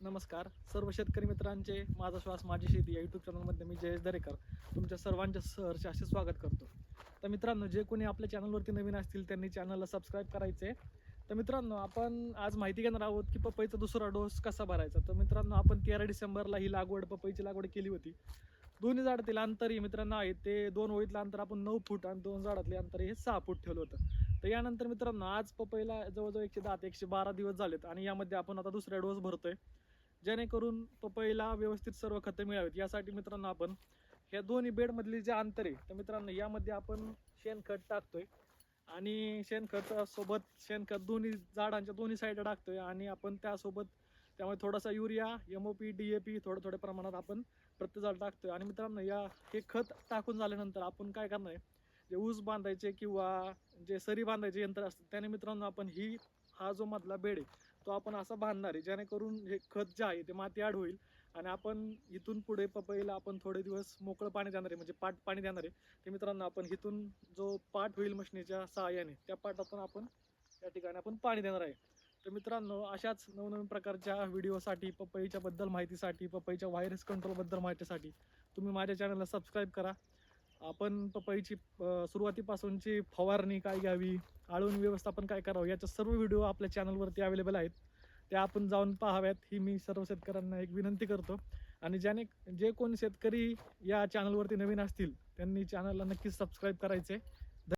नमस्कार. सर्व शेतकरी मित्रांचे माझा श्वास माझी शेती या यूट्यूब चॅनलमध्ये मी जयेश दरेकर तुमच्या सर्वांच्या सहर्षे असे स्वागत करतो. तर मित्रांनो जे कोणी आपल्या चॅनलवरती नवीन असतील त्यांनी चॅनलला सबस्क्राईब करायचे. तर मित्रांनो आपण आज माहिती घेणार आहोत की पपईचा दुसरा डोस कसा भरायचा? तर मित्रांनो आपण तेरा डिसेंबरला ही लागवड पपईची लागवड केली होती. दोन्ही झाडातील अंतर हे मित्रांनो आहे ते दोन ओळीतलं अंतर आपण नऊ फूट आणि दोन झाडातले अंतर हे सहा फूट ठेवलं होतं. तर यानंतर मित्रांनो आज पपईला जवळजवळ एकशे दहा ते एकशे बारा दिवस झालेत आणि यामध्ये आपण आता दुसरा डोस भरतोय. जेणेकरून पपईला व्यवस्थित सर्व खतं मिळावीत. यासाठी मित्रांनो आपण ह्या दोन्ही बेडमधली जे अंतर आहे तर मित्रांनो यामध्ये आपण शेणखत टाकतोय. आणि शेणखतासोबत शेणखत दोन्ही झाडांच्या दोन्ही साईडला टाकतोय आणि आपण त्यासोबत त्यामुळे थोडासा urea M O P D A P थोड्या थोड्या प्रमाणात आपण प्रत्येक झाड टाकतोय. आणि मित्रांनो या हे खत टाकून झाल्यानंतर आपण काय करणार आहे? जे ऊस बांधायचे किंवा जे सरी बांधायचे यंत्र असतं त्याने मित्रांनो आपण ही हा जो मधला बेड आहे तो आपण असा बांधणार आहे जेणेकरून हे खत जे आहे ते माती आड होईल आणि आपण इथून पुढे पपईला आपण थोडे दिवस मोकळं पाणी देणार आहे म्हणजे पाट पाणी देणार आहे. ते मित्रांनो आपण इथून जो पाट होईल मशनीच्या सहाय्याने त्या पाटातून आपण त्या ठिकाणी आपण पाणी देणार आहे. तर मित्रांनो अशाच नवनवीन प्रकारच्या व्हिडिओसाठी पपईच्या बद्दल माहितीसाठी पपईच्या व्हायरस कंट्रोलबद्दल माहितीसाठी तुम्ही माझ्या चॅनलला सबस्क्राईब करा. आपण पपईची सुरुवातीपासूनची फवारणी काय घ्यावी आळून व्यवस्थापन काय करावं याचे सर्व व्हिडिओ आपल्या चॅनलवरती अवेलेबल आहेत. त्या आपण जाऊन पाहाव्यात ही मी सर्व शेतकऱ्यांना एक विनंती करतो. आणि ज्याने जे कोण शेतकरी या चॅनलवरती नवीन असतील त्यांनी चॅनलला नक्कीच सबस्क्राईब करायचे.